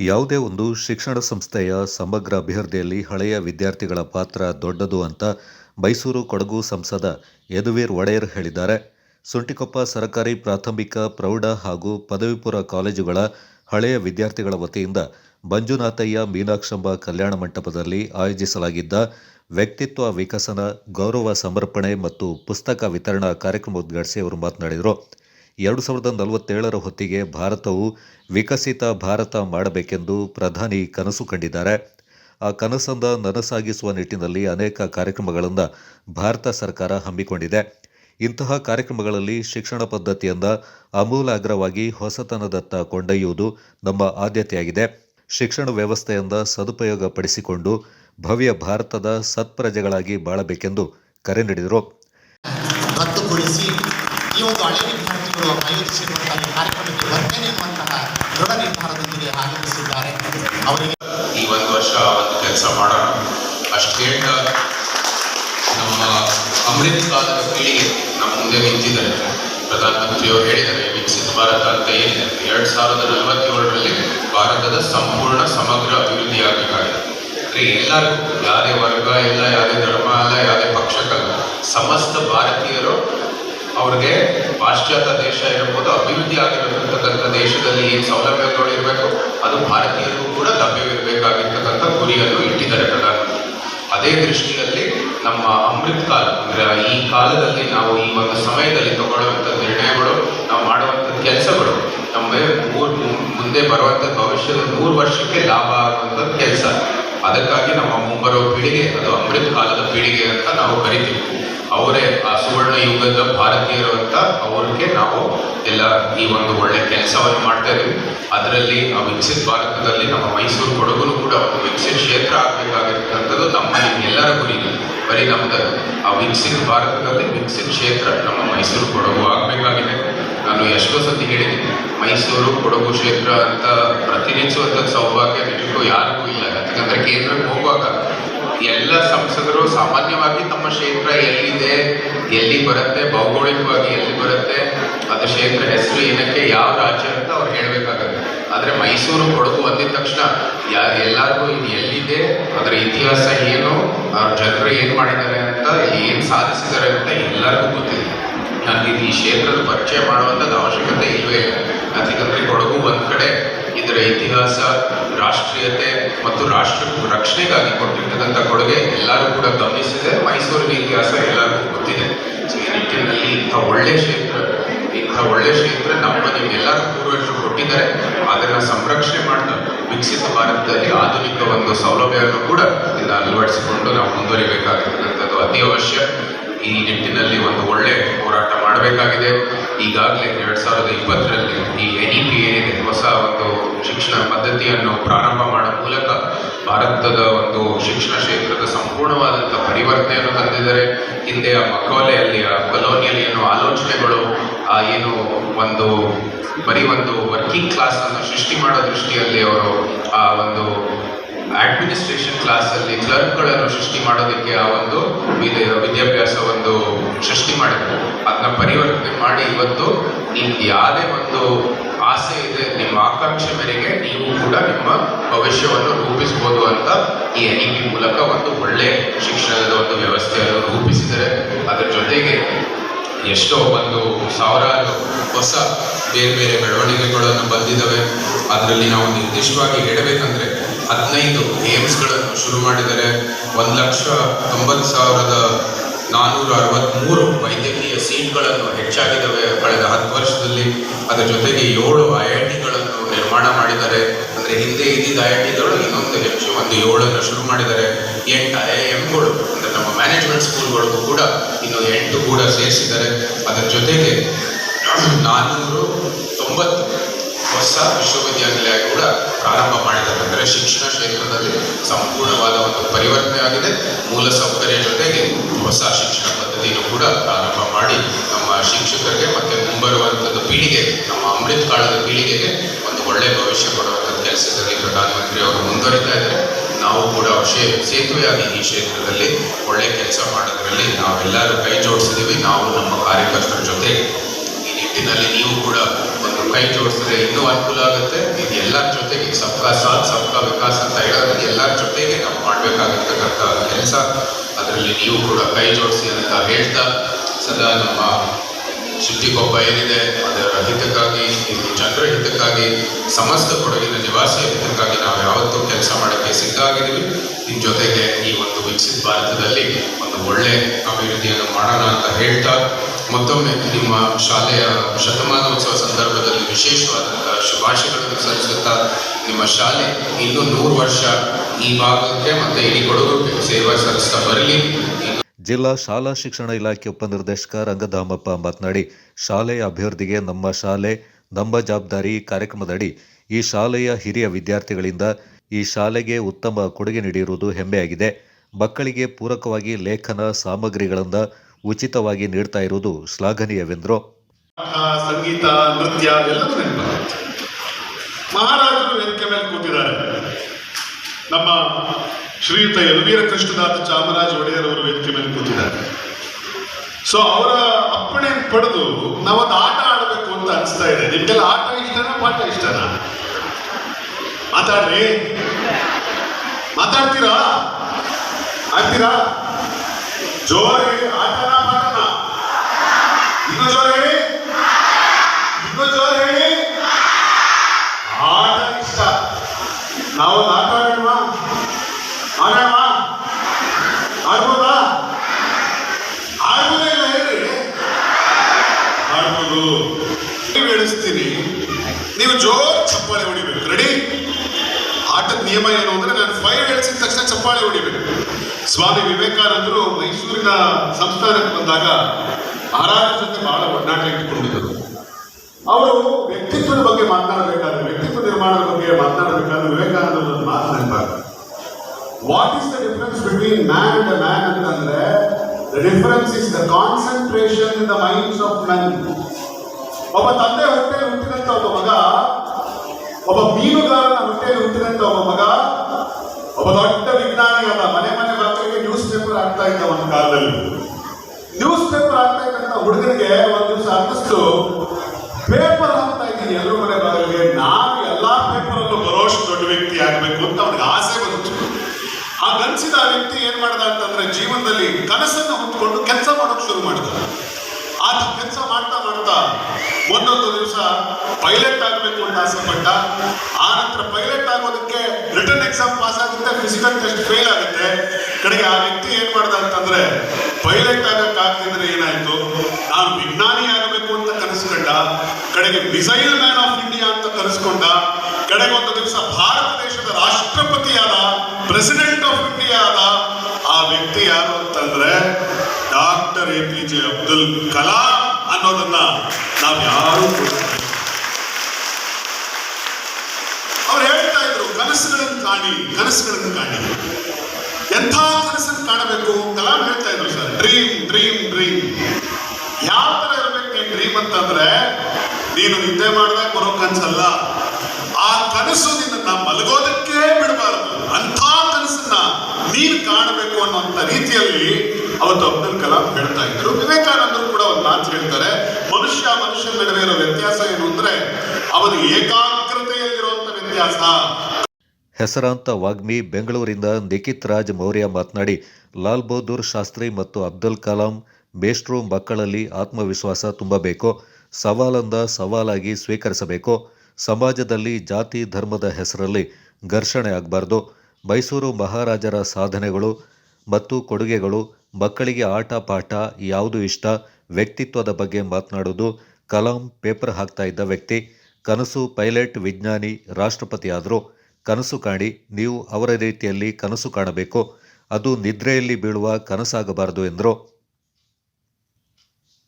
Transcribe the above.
ಯಾವುದೇ ಒಂದು ಶಿಕ್ಷಣ ಸಂಸ್ಥೆಯ ಸಮಗ್ರ ಅಭಿವೃದ್ಧಿಯಲ್ಲಿ ಹಳೆಯ ವಿದ್ಯಾರ್ಥಿಗಳ ಪಾತ್ರ ದೊಡ್ಡದು ಅಂತ ಮೈಸೂರು ಕೊಡಗು ಸಂಸದ ಯದುವೀರ್ ಒಡೆಯರ್ ಹೇಳಿದ್ದಾರೆ. ಸುಂಟಿಕೊಪ್ಪ ಸರ್ಕಾರಿ ಪ್ರಾಥಮಿಕ, ಪ್ರೌಢ ಹಾಗೂ ಪದವಿಪೂರ್ವ ಕಾಲೇಜುಗಳ ಹಳೆಯ ವಿದ್ಯಾರ್ಥಿಗಳ ವತಿಯಿಂದ ಮಂಜುನಾಥಯ್ಯ ಮೀನಾಕ್ಷಂಬ ಕಲ್ಯಾಣ ಮಂಟಪದಲ್ಲಿ ಆಯೋಜಿಸಲಾಗಿದ್ದ ವ್ಯಕ್ತಿತ್ವ ವಿಕಸನ ಗೌರವ ಸಮರ್ಪಣೆ ಮತ್ತು ಪುಸ್ತಕ ವಿತರಣಾ ಕಾರ್ಯಕ್ರಮ ಉದ್ಘಾಟಿಸಿ ಅವರು ಮಾತನಾಡಿದರು. ಎರಡು ಸಾವಿರದ ನಲವತ್ತೇಳರ ಹೊತ್ತಿಗೆ ಭಾರತವು ವಿಕಸಿತ ಭಾರತ ಮಾಡಬೇಕೆಂದು ಪ್ರಧಾನಿ ಕನಸು ಕಂಡಿದ್ದಾರೆ. ಆ ಕನಸನ್ನು ನನಸಾಗಿಸುವ ನಿಟ್ಟಿನಲ್ಲಿ ಅನೇಕ ಕಾರ್ಯಕ್ರಮಗಳನ್ನು ಭಾರತ ಸರ್ಕಾರ ಹಮ್ಮಿಕೊಂಡಿದೆ. ಇಂತಹ ಕಾರ್ಯಕ್ರಮಗಳಲ್ಲಿ ಶಿಕ್ಷಣ ಪದ್ಧತಿಯನ್ನು ಅಮೂಲಾಗ್ರವಾಗಿ ಹೊಸತನದತ್ತ ಕೊಂಡೊಯ್ಯುವುದು ನಮ್ಮ ಆದ್ಯತೆಯಾಗಿದೆ. ಶಿಕ್ಷಣ ವ್ಯವಸ್ಥೆಯಿಂದ ಸದುಪಯೋಗ ಪಡಿಸಿಕೊಂಡು ಭವ್ಯ ಭಾರತದ ಸತ್ಪ್ರಜೆಗಳಾಗಿ ಬಾಳಬೇಕೆಂದು ಕರೆ ನೀಡಿದರು. ಈ ಒಂದು ಹಳೆ ವಿದ್ಯಾರ್ಥಿಗಳು ಆಯೋಜಿಸಿರುವಂತಹ ಈ ಕಾರ್ಯಕ್ರಮಕ್ಕೆ ಬರ್ತೇನೆ ಎನ್ನುವಂತಹ ದೃಢ ನಿರ್ಧಾರದೊಂದಿಗೆ ಆಗಮಿಸಿದ್ದಾರೆ. ಅವರಿಗೆ ಈ ಒಂದು ವರ್ಷ ಒಂದು ಕೆಲಸ ಮಾಡೋಣ. ಅಷ್ಟೇ ನಮ್ಮ ಅಮೃತ ಕಾಲದ ಪೀಳಿಗೆ ನಮ್ಮ ಮುಂದೆ ನಿಂತಿದ್ದಾರೆ. ಪ್ರಧಾನಮಂತ್ರಿಯವರು ಹೇಳಿದ್ದಾರೆ, ವಿಕಸಿತ ಭಾರತ ಅಂತ ಏನಿದೆ? ಎರಡು ಸಾವಿರದ ನಲವತ್ತೇಳರಲ್ಲಿ ಭಾರತದ ಸಂಪೂರ್ಣ ಸಮಗ್ರ ಅಭಿವೃದ್ಧಿ ಆಗಬೇಕಾಗಿದೆ. ಅಂದ್ರೆ ಎಲ್ಲರೂ ಯಾವುದೇ ವರ್ಗ ಇಲ್ಲ ಯಾವುದೇ ಧರ್ಮ ಅಲ್ಲ ಯಾವುದೇ ಪಕ್ಷಕ್ಕಲ್ಲ, ಸಮಸ್ತ ಭಾರತೀಯರು ಅವ್ರಿಗೆ ಪಾಶ್ಚಾತ್ಯ ದೇಶ ಇರ್ಬೋದು ಅಭಿವೃದ್ಧಿ ಆಗಿರತಕ್ಕಂಥ ದೇಶದಲ್ಲಿ ಏನು ಸೌಲಭ್ಯಗಳು ಇರಬೇಕು, ಅದು ಭಾರತೀಯರಿಗೂ ಕೂಡ ಲಭ್ಯವಿರಬೇಕಾಗಿರ್ತಕ್ಕಂಥ ಗುರಿಯನ್ನು ಇಟ್ಟಿದ್ದಾರೆ ಪ್ರಧಾನಮಂತ್ರಿ. ಅದೇ ದೃಷ್ಟಿಯಲ್ಲಿ ನಮ್ಮ ಅಮೃತ್ ಕಾಲ, ಅಂದ್ರೆ ಈ ಕಾಲದಲ್ಲಿ ನಾವು ಈ ಒಂದು ಸಮಯದಲ್ಲಿ ತಗೊಳ್ಳುವಂಥ ನಿರ್ಣಯಗಳು, ನಾವು ಮಾಡುವಂಥ ಕೆಲಸಗಳು, ನಮ್ಮ ಮೂರು ಮುಂದೆ ಬರುವಂಥ ಭವಿಷ್ಯದ ಮೂರು ವರ್ಷಕ್ಕೆ ಲಾಭ ಆಗುವಂಥ ಕೆಲಸ. ಅದಕ್ಕಾಗಿ ನಮ್ಮ ಮುಂಬರುವ ಪೀಳಿಗೆ, ಅದು ಅಮೃತ್ ಕಾಲದ ಪೀಳಿಗೆ ಅಂತ ನಾವು ಕರಿತೀವಿ. ಅವರೇ ಆ ಸುವರ್ಣ ಯುಗದ ಭಾರತೀಯರು ಅಂತ ಅವ್ರಿಗೆ ನಾವು ಎಲ್ಲ ಈ ಒಂದು ಒಳ್ಳೆ ಕೆಲಸವನ್ನು ಮಾಡ್ತಾ ಇದೀವಿ ಅದರಲ್ಲಿ ಆ ವಿಕಸಿತ ಭಾರತದಲ್ಲಿ ನಮ್ಮ ಮೈಸೂರು ಕೊಡಗು ಕೂಡ ಒಂದು ಕ್ಷೇತ್ರ ಆಗಬೇಕಾಗಿರ್ತಕ್ಕಂಥದ್ದು ನಮ್ಮ ಎಲ್ಲರ ಗುರಿ. ಬರೀ ನಮ್ದು ಆ ವಿಕಸಿತ ಭಾರತದಲ್ಲಿ ವಿಕಸಿತ ಕ್ಷೇತ್ರ ನಮ್ಮ ಮೈಸೂರು ಕೊಡಗು ಆಗಬೇಕಾಗಿದೆ. ನಾನು ಎಷ್ಟೋ ಸತಿ ಹೇಳಿದ್ದೀನಿ, ಮೈಸೂರು ಕೊಡಗು ಕ್ಷೇತ್ರ ಅಂತ ಪ್ರತಿನಿಧಿಸುವಂಥ ಸೌಭಾಗ್ಯ ನಿಜಕ್ಕೂ ಯಾರಿಗೂ ಇಲ್ಲ. ಯಾಕಂದರೆ ಕೇಂದ್ರಕ್ಕೆ ಹೋಗುವಾಗ ಎಲ್ಲ ಸಂಸದರು ಸಾಮಾನ್ಯವಾಗಿ ತಮ್ಮ ಕ್ಷೇತ್ರ ಎಲ್ಲಿದೆ, ಎಲ್ಲಿ ಬರುತ್ತೆ, ಭೌಗೋಳಿಕವಾಗಿ ಎಲ್ಲಿ ಬರುತ್ತೆ, ಅದು ಕ್ಷೇತ್ರ ಹೆಸರು ಏನಕ್ಕೆ, ಯಾವ ರಾಜ್ಯ ಅಂತ ಅವ್ರು ಹೇಳಬೇಕಾಗತ್ತೆ. ಆದರೆ ಮೈಸೂರು ಕೊಡಗು ಅಂದಿದ ತಕ್ಷಣ, ಯಾ, ಎಲ್ಲರಿಗೂ ಇದು ಎಲ್ಲಿದೆ, ಅದರ ಇತಿಹಾಸ ಏನು, ಅವ್ರ ಜನರು ಏನು ಮಾಡಿದ್ದಾರೆ ಅಂತ, ಏನು ಸಾಧಿಸಿದ್ದಾರೆ ಅಂತ ಎಲ್ಲರಿಗೂ ಗೊತ್ತಿದೆ. ನನಗೆ ಈ ಕ್ಷೇತ್ರದ ಪರಿಚಯ ಮಾಡುವಂಥದ್ದು ಅವಶ್ಯಕತೆ ಇಲ್ಲವೇ ಇಲ್ಲ. ಯಾಕಂದರೆ ಕೊಡಗು ಒಂದು ಕಡೆ ಇದರ ಇತಿಹಾಸ ರಾಷ್ಟ್ರೀಯತೆ ಮತ್ತು ರಾಷ್ಟ್ರ ರಕ್ಷಣೆಗಾಗಿ ಕೊಟ್ಟಿರ್ತಕ್ಕಂಥ ಕೊಡುಗೆ ಎಲ್ಲರೂ ಕೂಡ ಗಮನಿಸಿದೆ. ಮೈಸೂರಿನ ಇತಿಹಾಸ ಎಲ್ಲರಿಗೂ ಗೊತ್ತಿದೆ. ಸೊ, ಈ ನಿಟ್ಟಿನಲ್ಲಿ ಇಂಥ ಒಳ್ಳೆ ಕ್ಷೇತ್ರ, ಇಂಥ ಒಳ್ಳೆ ಕ್ಷೇತ್ರ ನಮ್ಮ ನಿಮ್ಗೆಲ್ಲರೂ ಪೂರ್ವಜರು ಕೊಟ್ಟಿದ್ದಾರೆ. ಅದನ್ನು ಸಂರಕ್ಷಣೆ ಮಾಡ್ತಾ ವಿಕಸಿತ ಭಾರತದಲ್ಲಿ ಆಧುನಿಕ ಒಂದು ಸೌಲಭ್ಯವನ್ನು ಕೂಡ ಇದನ್ನು ಅಳವಡಿಸಿಕೊಂಡು ನಾವು ಮುಂದುವರಿಬೇಕಾಗಿರ್ತಕ್ಕಂಥದ್ದು ಅತಿ ಅವಶ್ಯ. ಈ ನಿಟ್ಟಿನಲ್ಲಿ ಒಂದು ಒಳ್ಳೆ ಹೋರಾಟ ಮಾಡಬೇಕಾಗಿದೆ. ಈಗಾಗಲೇ ಎರಡು ಸಾವಿರದ ಇಪ್ಪತ್ತರಲ್ಲಿ ಈ ಎನ್ ಇ ಪಿ ಏನಿದೆ ಹೊಸ ಶಿಕ್ಷಣ ಪದ್ಧತಿಯನ್ನು ಪ್ರಾರಂಭ ಮಾಡೋ ಮೂಲಕ ಭಾರತದ ಒಂದು ಶಿಕ್ಷಣ ಕ್ಷೇತ್ರದ ಸಂಪೂರ್ಣವಾದಂಥ ಪರಿವರ್ತನೆಯನ್ನು ತಂದಿದ್ದಾರೆ. ಹಿಂದೆ ಆ ಆ ಕೊಲೋನಿಯಲ್ಲಿ ಏನು ಆಲೋಚನೆಗಳು, ಆ ಏನು ಒಂದು ಬರೀ ಒಂದು ವರ್ಕಿಂಗ್ ಕ್ಲಾಸನ್ನು ಸೃಷ್ಟಿ ಮಾಡೋ ದೃಷ್ಟಿಯಲ್ಲಿ ಅವರು ಆ ಒಂದು ಅಡ್ಮಿನಿಸ್ಟ್ರೇಷನ್ ಕ್ಲಾಸಲ್ಲಿ ಕ್ಲರ್ಕ್ಗಳನ್ನು ಸೃಷ್ಟಿ ಮಾಡೋದಕ್ಕೆ ಆ ಒಂದು ವಿದ ವಿದ್ಯಾಭ್ಯಾಸ ಒಂದು ಸೃಷ್ಟಿ ಮಾಡಿದ್ರು. ಅದನ್ನ ಪರಿವರ್ತನೆ ಮಾಡಿ ಇವತ್ತು ಇಲ್ಲಿ ಯಾವುದೇ ಒಂದು ಆಸೆ ಇದೆ, ನಿಮ್ಮ ಆಕಾಂಕ್ಷೆ ಮೇರೆಗೆ ನೀವು ಕೂಡ ನಿಮ್ಮ ಭವಿಷ್ಯವನ್ನು ರೂಪಿಸ್ಬೋದು ಅಂತ ಈ ಎನ್ ಇ ಪಿ ಮೂಲಕ ಒಂದು ಒಳ್ಳೆ ಶಿಕ್ಷಣದ ಒಂದು ವ್ಯವಸ್ಥೆಯನ್ನು ರೂಪಿಸಿದರೆ ಅದರ ಜೊತೆಗೆ ಎಷ್ಟೋ ಒಂದು ಸಾವಿರಾರು ಹೊಸ ಬೇರೆ ಬೇರೆ ಬೆಳವಣಿಗೆಗಳನ್ನು ಬಂದಿದ್ದಾವೆ. ಅದರಲ್ಲಿ ನಾವು ನಿರ್ದಿಷ್ಟವಾಗಿ ಹೇಳಬೇಕಂದ್ರೆ ಹದಿನೈದು ಏಮ್ಸ್ಗಳನ್ನು ಶುರು ಮಾಡಿದರೆ ಒಂದು ಲಕ್ಷ ತೊಂಬತ್ತು ಸಾವಿರದ ನಾನ್ನೂರ ಅರವತ್ತ್ಮೂರು ವೈದ್ಯಕೀಯ ಸೀಟ್ಗಳನ್ನು ಹೆಚ್ಚಾಗಿದ್ದಾವೆ. ಕಳೆದ ಹತ್ತು ವರ್ಷದಲ್ಲಿ ಅದರ ಜೊತೆಗೆ ಏಳು ಐ ಐ ಟಿಗಳನ್ನು ನಿರ್ಮಾಣ ಮಾಡಿದ್ದಾರೆ. ಅಂದರೆ ಹಿಂದೆ ಇದ್ದಿದ್ದ ಐ ಐ ಟಿಗಳು ಇನ್ನೊಂದು ಹೆಚ್ಚು ಒಂದು ಏಳನ್ನು ಶುರು ಮಾಡಿದ್ದಾರೆ. ಎಂಟು ಐ ಐ ಎಮ್ಗಳು ಅಂದರೆ ನಮ್ಮ ಮ್ಯಾನೇಜ್ಮೆಂಟ್ ಸ್ಕೂಲ್ಗಳಿಗೂ ಕೂಡ ಇನ್ನು ಎಂಟು ಕೂಡ ಸೇರಿಸಿದ್ದಾರೆ. ಅದರ ಜೊತೆಗೆ ನಾನ್ನೂರು ತೊಂಬತ್ತು ಹೊಸ ವಿಶ್ವವಿದ್ಯಾನಿಲಯ ಕೂಡ ಪ್ರಾರಂಭ ಮಾಡಿದ್ದಾರೆ ಅಂದರೆ ಶಿಕ್ಷಣ ಕ್ಷೇತ್ರದಲ್ಲಿ ಸಂಪೂರ್ಣವಾದ ಒಂದು ಪರಿವರ್ತನೆ ಆಗಿದೆ. ಮೂಲ ಸೌಕರ್ಯ ಜೊತೆಗೆ ಹೊಸ ಶಿಕ್ಷಣ ಪದ್ಧತಿಯನ್ನು ಕೂಡ ಪ್ರಾರಂಭ ಮಾಡಿ ನಮ್ಮ ಶಿಕ್ಷಕರಿಗೆ ಮತ್ತು ಮುಂಬರುವಂಥದ್ದು ಪೀಳಿಗೆ ನಮ್ಮ ಅಮೃತ ಕಾಲದ ಪೀಳಿಗೆಗೆ ಒಂದು ಒಳ್ಳೆ ಭವಿಷ್ಯ ಕೊಡುವಂಥ ಕೆಲಸದಲ್ಲಿ ಪ್ರಧಾನಮಂತ್ರಿ ಅವರು ಮುಂದುವರಿತಾ ಇದ್ದಾರೆ. ನಾವು ಕೂಡ ಶೇ, ಸೇತುವೆಯಾಗಿ ಈ ಕ್ಷೇತ್ರದಲ್ಲಿ ಒಳ್ಳೆ ಕೆಲಸ ಮಾಡೋದ್ರಲ್ಲಿ ನಾವೆಲ್ಲರೂ ಕೈ ಜೋಡಿಸಿದ್ದೀವಿ. ನಾವು ನಮ್ಮ ಕಾರ್ಯಕರ್ತರ ಜೊತೆ ಈ ನಿಟ್ಟಿನಲ್ಲಿ ನೀವು ಕೂಡ ಕೈ ಜೋಡಿಸಿದ್ರೆ ಇನ್ನೂ ಅನುಕೂಲ ಆಗುತ್ತೆ. ಇದು ಎಲ್ಲರ ಜೊತೆಗೆ ಸಬ್ಕಾ ಸಾಥ್ ಸಬ್ಕಾ ವಿಕಾಸ್ ಅಂತ ಹೇಳೋದು ಎಲ್ಲರ ಜೊತೆಗೆ ನಾವು ಮಾಡಬೇಕಾಗಿರ್ತಕ್ಕಂಥ ಕೆಲಸ. ಅದರಲ್ಲಿ ನೀವು ಕೂಡ ಕೈ ಜೋಡಿಸಿ ಅಂತ ಹೇಳ್ತಾ ಸದಾ ನಮ್ಮ ಶುದ್ಧಿಗೊಬ್ಬ ಏನಿದೆ, ಅದರ ಹಿತಕ್ಕಾಗಿ, ಇಲ್ಲಿ ಜನರ ಹಿತಕ್ಕಾಗಿ, ಸಮಸ್ತ ಕೊಡಗಿನ ನಿವಾಸಿಯ ಹಿತಕ್ಕಾಗಿ ನಾವು ಯಾವತ್ತೂ ಕೆಲಸ ಮಾಡೋಕ್ಕೆ ಸಿದ್ಧಾಗಿದ್ದೀವಿ ನಿಮ್ಮ ಜೊತೆಗೆ ಈ ಒಂದು ವಿಕಸಿತ ಭಾರತದಲ್ಲಿ ಒಂದು ಒಳ್ಳೆ ಅಭಿವೃದ್ಧಿಯನ್ನು ಮಾಡೋಣ ಅಂತ ಹೇಳ್ತಾ ಮತ್ತೊಮ್ಮೆ ನಿಮ್ಮ ಶಾಲೆಯ ಶತಮಾನೋತ್ಸವ ಸಂದರ್ಭದಲ್ಲಿ ವಿಶೇಷವಾದಂತಹ ಶುಭಾಶಯಗಳನ್ನು ಸಲ್ಲಿಸುತ್ತಾ ನಿಮ್ಮ ಶಾಲೆ ಇನ್ನೂ ನೂರು ವರ್ಷ ಈ ಭಾಗಕ್ಕೆ ಮತ್ತೆ ಇಡೀ ಕೊಡಗು ಸೇವಾ ಸಲ್ಲಿಸ್ತಾ ಬರಲಿ. ಜಿಲ್ಲಾ ಶಾಲಾ ಶಿಕ್ಷಣ ಇಲಾಖೆ ಉಪನಿರ್ದೇಶಕ ರಂಗಧಾಮಪ್ಪ ಮಾತನಾಡಿ, ಶಾಲೆಯ ಅಭಿವೃದ್ಧಿಗೆ ನಮ್ಮ ಶಾಲೆ ನಮ್ಮ ಜವಾಬ್ದಾರಿ ಕಾರ್ಯಕ್ರಮದಡಿ. ಈ ಶಾಲೆಯ ಹಿರಿಯ ವಿದ್ಯಾರ್ಥಿಗಳಿಂದ ಈ ಶಾಲೆಗೆ ಉತ್ತಮ ಕೊಡುಗೆ ನೀಡಿರುವುದು ಹೆಮ್ಮೆಯಾಗಿದೆ. ಮಕ್ಕಳಿಗೆ ಪೂರಕವಾಗಿ ಲೇಖನ ಸಾಮಗ್ರಿಗಳನ್ನು ಉಚಿತವಾಗಿ ನೀಡ್ತಾ ಇರುವುದು ಶ್ಲಾಘನೀಯವೆಂದರು. ಸಂಗೀತ, ನೃತ್ಯ ನೆನಪಾಗುತ್ತೆ ಮಹಾರಾಜರು ವೇದಿಕೆ ಮೇಲೆ ಕೂತಿದ್ದಾರೆ. ನಮ್ಮ ಶ್ರೀಯುತ ಯಲ್ವೀರ ಕೃಷ್ಣದಾಸ ಚಾಮರಾಜ ಒಡೆಯರ್ ಅವರು ವೇದಿಕೆ ಮೇಲೆ ಕೂತಿದ್ದಾರೆ. ಸೊ ಅವರ ಅಪ್ಪಣೆ ಪಡೆದು ನಾವೊಂದು ಆಟ ಆಡಬೇಕು ಅಂತ ಅನಿಸ್ತಾ ಇದೆ. ನಿಮ್ಗೆಲ್ಲ ಆಟ ಇಷ್ಟನಾ, ಪಾಠ ಇಷ್ಟನಾ? ಮಾತಾಡ್ರಿ. ಮಾತಾಡ್ತೀರಾ? ಆಡ್ತೀರಾ ಜೋರಿ ಆಟನ ಪಾಠನ ಇನ್ನೂ ಜೋರ ಹೇಳಿ ಇನ್ನೂ ಜೋರ ಹೇಳಿ ಆಟ ಇಷ್ಟ ನಾವು ಒಂದು ಆಟ ನಿಯಮ ಏನು ಅಂದ್ರೆ ನಾನು ಫೈವ್ ಹೇಳಿಸಿದ ತಕ್ಷಣ ಚಪ್ಪಾಳೆ ಹೊಡಿಬೇಕು. ಸ್ವಾಮಿ ವಿವೇಕಾನಂದರು ಮೈಸೂರಿನ ಸಂಸ್ಥಾನಕ್ಕೆ ಬಂದಾಗ ಆರಾಧನೆ ಜೊತೆ ಬಹಳ ಒಡನಾಟ ಇಟ್ಟುಕೊಂಡಿದ್ದರು. ಅವರು ವ್ಯಕ್ತಿತ್ವದ ಬಗ್ಗೆ ಮಾತನಾಡಬೇಕಾದ್ರೆ, ವ್ಯಕ್ತಿತ್ವ ನಿರ್ಮಾಣದ ಬಗ್ಗೆ ಮಾತನಾಡಬೇಕಾದ್ರೆ ವಿವೇಕಾನಂದರ ಮಾತು ನೆನಪಾಗುತ್ತೆ what is the difference between man and man ಅಂತಂದ್ರೆ the difference is the concentration in the minds of man ಒಬ್ಬ ತಂದೆ ಹೊಟ್ಟೆ ಹುಟ್ಟಿದಂತ ಒಬ್ಬ ಮಗ ಒಬ್ಬ ಮೀನುಗಾರನ ಹೊಟ್ಟೆಯಲ್ಲಿ ಹುಟ್ಟಿದಂತ ಒಬ್ಬ ಮಗ, ಒಬ್ಬ ದೊಡ್ಡ ವಿಜ್ಞಾನಿ ಅದ ಮನೆ ಮನೆ ಬಾಗಿಲಿಗೆ ನ್ಯೂಸ್ ಪೇಪರ್ ಆಗ್ತಾ ಇದ್ದ ಒಂದು ಕಾಲದಲ್ಲಿ. ನ್ಯೂಸ್ ಪೇಪರ್ ಆಗ್ತಾ ಇದ್ದಂತ ಹುಡುಗನಿಗೆ ಒಂದ್ ದಿವಸ ಅನ್ನಿಸ್ತು ಪೇಪರ್ ಆಗ್ತಾ ಇದ್ದೀನಿ ಎಲ್ಲರ ಮನೆ ಬಾಗಿಲಿಗೆ. ನಾನು ಎಲ್ಲಾ ಪೇಪರ್ ಅಲ್ಲೂ ಬರೋಷ್ಟು ದೊಡ್ಡ ವ್ಯಕ್ತಿ ಆಗ್ಬೇಕು ಅಂತ ಅವನಿಗೆ ಆಸೆ ಬಂತು. ಹಾಗನ್ಸಿದ ಆ ವ್ಯಕ್ತಿ ಏನ್ ಮಾಡ್ದ ಅಂತಂದ್ರೆ ಜೀವನದಲ್ಲಿ ಕನಸನ್ನು ಹೊತ್ಕೊಂಡು ಕೆಲಸ ಮಾಡೋಕ್ ಶುರು ಮಾಡ್ತಾರೆ ಆತ ಕೆಲಸ ಮಾಡ್ತಾ ಮಾಡ್ತಾ ಒಂದೊಂದು ದಿವಸ ಪೈಲಟ್ ಆಗಬೇಕು ಅಂತ ಆಸೆ ಪಟ್ಟ, ಆ ನಂತರ ಪೈಲಟ್ ಆಗೋದಕ್ಕೆ ರಿಟರ್ನ್ ಎಕ್ಸಾಮ್ ಪಾಸ್ ಆಗುತ್ತೆ ಫಿಸಿಕಲ್ ಟೆಸ್ಟ್ ಫೇಲ್ ಆಗುತ್ತೆ. ಕಡೆಗೆ ಆ ವ್ಯಕ್ತಿ ಏನ್ ಮಾಡ್ದ ಅಂತಂದ್ರೆ ಪೈಲಟ್ ಆಗಕ್ ಆಗ್ತಿದ್ರೆ ಏನಾಯ್ತು? ನಾನು ವಿಜ್ಞಾನಿ ಆಗಬೇಕು ಅಂತ ಕನಸ್ಕೊಂಡ, ಕಡೆಗೆ ಮಿಸೈಲ್ ಮ್ಯಾನ್ ಆಫ್ ಇಂಡಿಯಾ ಅಂತ ಕನಸ್ಕೊಂಡ, ಕಡೆಗೆ ಒಂದು ದಿವಸ ಭಾರತ ದೇಶದ ರಾಷ್ಟ್ರಪತಿಯಾದ ಪ್ರೆಸಿಡೆಂಟ್ ಆಫ್ ಇಂಡಿಯಾ ಆದ ಆ ವ್ಯಕ್ತಿ ಯಾರು ಅಂತಂದ್ರೆ doctor A P J Abdul Kalam ಅನ್ನೋದನ್ನ ನಾವು ಯಾರು ಅವ್ರು ಹೇಳ್ತಾ ಇದ್ರು, ಕನಸುಗಳನ್ನು ಕಾಣಿ ಕನಸುಗಳನ್ನು ಕಾಣಿ. ಎಂಥ ಕನಸನ್ನು ಕಾಣಬೇಕು ಕಲಾಂ ಹೇಳ್ತಾ ಇದ್ರು ಸರ್. ಡ್ರೀಮ್ ಡ್ರೀಮ್ ಡ್ರೀಮ್ ಯಾವ ತರ ಇರ್ಬೇಕು ನೀನ್ ಡ್ರೀಮ್ ಅಂತಂದ್ರೆ, ನೀನು ನಿದ್ದೆ ಮಾಡಿದಾಗ ಬರೋ ಕನಸಲ್ಲ. ಆ ಕನಸು ನಿನ್ನ ಮಲಗೋದಕ್ಕೆ ಬಿಡಬಾರದು. ಅಂಥ ಕನಸನ್ನ ನೀನು ಕಾಣಬೇಕು ಅನ್ನುವಂಥ ರೀತಿಯಲ್ಲಿ ಅವತ್ತು ಅಬ್ದುಲ್ ಕಲಾಂ ಹೇಳ್ತಾ ಇದ್ರು. ವಿವೇಕಾನಂದರು ಕೂಡ ಒಂದು ಮಾತು ಹೇಳ್ತಾರೆ, ಮನುಷ್ಯ ಮನುಷ್ಯನ ನಡುವೆ ಇರೋ ವ್ಯತ್ಯಾಸ ಏನು ಅಂದ್ರೆ, ಅವನು ಏಕಾಗ್ರತೆಯಲ್ಲಿರುವಂತ ವ್ಯತ್ಯಾಸ. ಹೆಸರಾಂತ ವಾಗ್ಮಿ ಬೆಂಗಳೂರಿಂದ ನಿಖಿತ್ ರಾಜ್ ಮೌರ್ಯ ಮಾತನಾಡಿ, ಲಾಲ್ ಬಹದ್ದೂರ್ ಶಾಸ್ತ್ರಿ ಮತ್ತು ಅಬ್ದುಲ್ ಕಲಾಂ ಮೇಷ್ಟ್ರು ಮಕ್ಕಳಲ್ಲಿ ಆತ್ಮವಿಶ್ವಾಸ ತುಂಬಬೇಕು, ಸವಾಲಂದ ಸವಾಲಾಗಿ ಸ್ವೀಕರಿಸಬೇಕು. ಸಮಾಜದಲ್ಲಿ ಜಾತಿ ಧರ್ಮದ ಹೆಸರಲ್ಲಿ ಘರ್ಷಣೆ ಆಗಬಾರ್ದು. ಮೈಸೂರು ಮಹಾರಾಜರ ಸಾಧನೆಗಳು ಮತ್ತು ಕೊಡುಗೆಗಳು, ಮಕ್ಕಳಿಗೆ ಆಟ ಪಾಠ, ಯಾವುದು ಇಷ್ಟ, ವ್ಯಕ್ತಿತ್ವದ ಬಗ್ಗೆ ಮಾತನಾಡೋದು ಕಲಾಂ ಪೇಪರ್ ಹಾಕ್ತಾ ಇದ್ದ ವ್ಯಕ್ತಿ, ಕನಸು ಪೈಲಟ್ ವಿಜ್ಞಾನಿ ರಾಷ್ಟ್ರಪತಿ ಆದರು ಕನಸು ಕಾಣಿ ನೀವು ಅವರ ರೀತಿಯಲ್ಲಿ ಕನಸು ಕಾಣಬೇಕು. ಅದು ನಿದ್ರೆಯಲ್ಲಿ ಬೀಳುವ ಕನಸಾಗಬಾರದು ಎಂದರು.